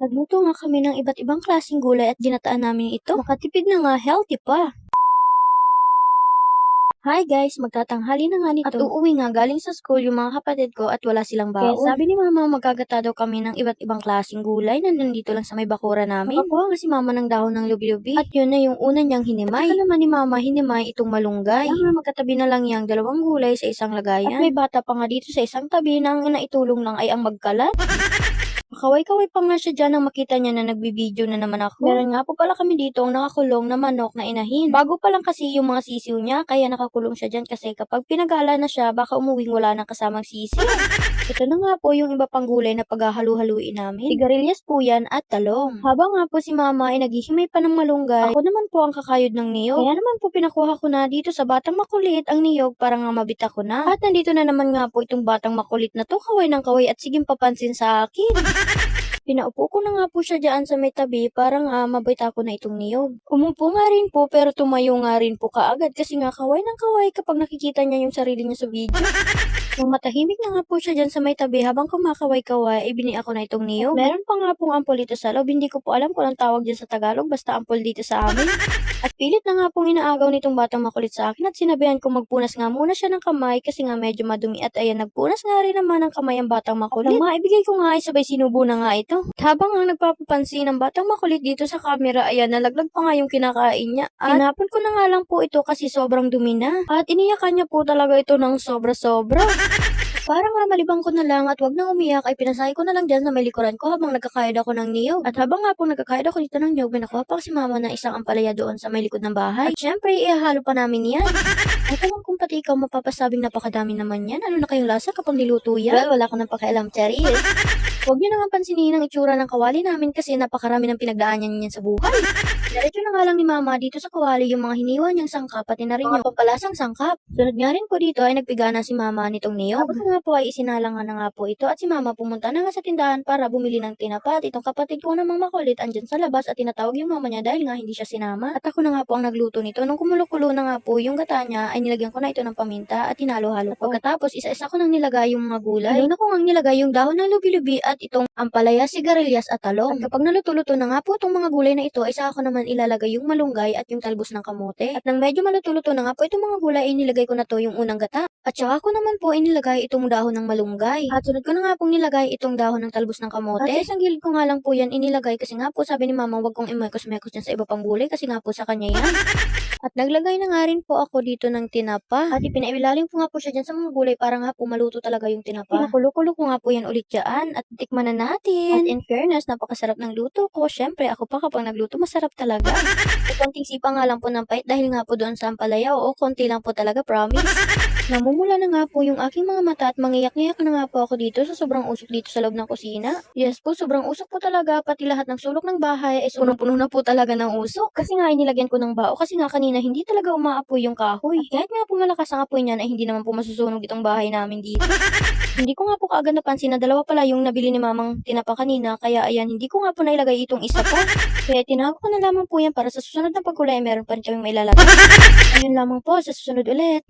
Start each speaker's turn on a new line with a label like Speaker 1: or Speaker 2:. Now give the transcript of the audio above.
Speaker 1: Nagluto nga kami ng iba't ibang klaseng gulay at ginataan namin ito. Makatipid na nga, healthy pa. Hi guys, magtatanghali na nga nito. At uuwi nga galing sa school yung mga kapatid ko at wala silang baon. Kaya sabi ni mama, magkagata daw kami ng iba't ibang klaseng gulay na nandito lang sa may bakura namin. Nakakuha nga si mama ng dahon ng lubi-lubi. At yun na yung una niyang hinimay. At naman ni mama, hinimay itong malunggay. Kaya nga magkatabi na lang yung dalawang gulay sa isang lagayan. At may bata pa nga dito sa isang tabi na ang naitulong lang ay ang magkalat. Kaway-kaway pa nga siya dyan nang makita niya na nagbibideo na naman ako. Meron nga po pala kami dito ang nakakulong na manok na inahin. Bago pa lang kasi yung mga sisiw niya, kaya nakakulong siya dyan kasi kapag pinagala na siya, baka umuwing wala ng kasamang sisiw. Ito na nga po yung iba pang gulay na paghahalu-haluin namin. Sigarilyas po yan at talong. Habang nga po si mama ay naghihimay pa ng malunggay, ako naman po ang kakayod ng niyog. Kaya naman po pinakuha ko na dito sa batang makulit ang niyog para nga mabita ko na. At nandito na naman nga po itong batang makulit na to, kaway ng kaway at siging papansin sa akin. Pinaupo ko na nga po siya dyan sa may tabi para nga mabita ko na itong niyog. Umupo nga rin po pero tumayo nga rin po kaagad kasi nga kaway ng kaway kapag nakikita niya yung sarili niya sa video. Nung matahimik na nga po siya dyan sa may tabi habang kumakaway-kaway, ibini ako na itong niyog. Meron pa nga pong ampol dito sa loob, hindi ko po alam kung anong tawag dyan sa Tagalog, basta ampol dito sa amin. At pilit na nga pong inaagaw nitong batang makulit sa akin at sinabihan ko magpunas nga muna siya ng kamay kasi nga medyo madumi at ayan, nagpunas nga rin naman ng kamay ang batang makulit. Nang maibigay ko nga ay sabay sinubo na nga ito. At habang ang nagpapapansin ng batang makulit dito sa camera, ayan, nalaglag pa nga yung kinakain niya. At tinapon ko na nga lang po ito kasi sobrang dumi na. At iniyakan niya po talaga ito ng sobra-sobra. Para nga malibang ko na lang at wag nang umiyak ay pinasay ko na lang dyan sa may likuran ko habang nagkakayod ako ng niyog. At habang nga po nagkakayod ako dito ng niyog, may nakuha pa si mama na isang ampalaya doon sa may likod ng bahay. At syempre, ihahalo pa namin yan. At alam kung pati ikaw mapapasabing napakadami naman yan. Ano na kayong lasa kapag niluto yan? Well, wala ko nang pakialam, Cherry. Huwag niyo naman pansinin ang itsura ng kawali namin kasi napakarami ng pinagdaanan niyan sa buhay. Diretso na nga lang ni Mama dito sa kawali yung mga hiniwa niyang sangkap pati na rin yung pampalasang sangkap. Sunod nga rin po dito ay nagpiga na si Mama nitong niyog. Tapos nga po ay isinalang na nga po ito at si Mama pumunta na nga sa tindahan para bumili ng tinapa at itong kapatid ko namang makulit andyan sa labas at tinatawag yung mama niya dahil nga hindi siya sinama. At ako na nga po ang nagluto nito. Nung kumulo-kulo na nga po yung gata niya ay nilagyan ko na ito ng paminta at hinalo-halo ko. Pagkatapos isa-isa ko nang nilagay yung mga gulay. Doon ako nang nilagay yung dahon ng lubi-lubi at itong ampalaya, sigarilyas at talong. At kapag naluto-luto na nga po itong mga gulay na ito, isa ako naman ilalagay yung malunggay at yung talbos ng kamote. At nang medyo maluto-luto na nga po itong mga gulay, inilagay ko na to yung unang gata. At saka ko naman po inilagay itong dahon ng malunggay. At sunod ko na nga pong nilagay itong dahon ng talbos ng kamote. At sa isang gilid ko nga lang po yan inilagay kasi nga po sabi ni mama wag kong imekos-mekos dyan sa iba pang gulay kasi nga po sa kanya yan. At naglagay na nga rin po ako dito ng tinapa. At ipinailalim ko nga po siya dyan sa mga gulay para nga po maluto talaga yung tinapa. Pinakulo-kulo ko nga po yan ulit dyan at tikman na natin. At in fairness, napakasarap ng luto ko. Syempre, ako pa kapag nagluto, masarap talaga. At konting sipa nga lang po ng pait dahil nga po doon sa ampalaya. Oo, konti lang po talaga, promise. Namumula na nga po yung aking mga mata at mangiyak-ngiyak na nga po ako dito sa sobrang usok dito sa loob ng kusina. Yes po, sobrang usok po talaga. Pati lahat ng sulok ng bahay ay punong-puno na po talaga ng usok. Kasi nga inilagyan ko ng bao kasi nga kanina hindi talaga umaapoy yung kahoy. At kahit nga po malakas ang apoy niyan ay hindi naman po masusunog itong bahay namin dito. hindi ko nga po kaagad napansin na dalawa pala yung nabili ni mamang tinapa kanina kaya ayan hindi ko nga po nailagay itong isa pa. Kaya tinawag ko na lamang po yan para sa susunod na pagkulay ay meron pa rin kaming mailalagay. Ayun lamang po sa susunod ulit.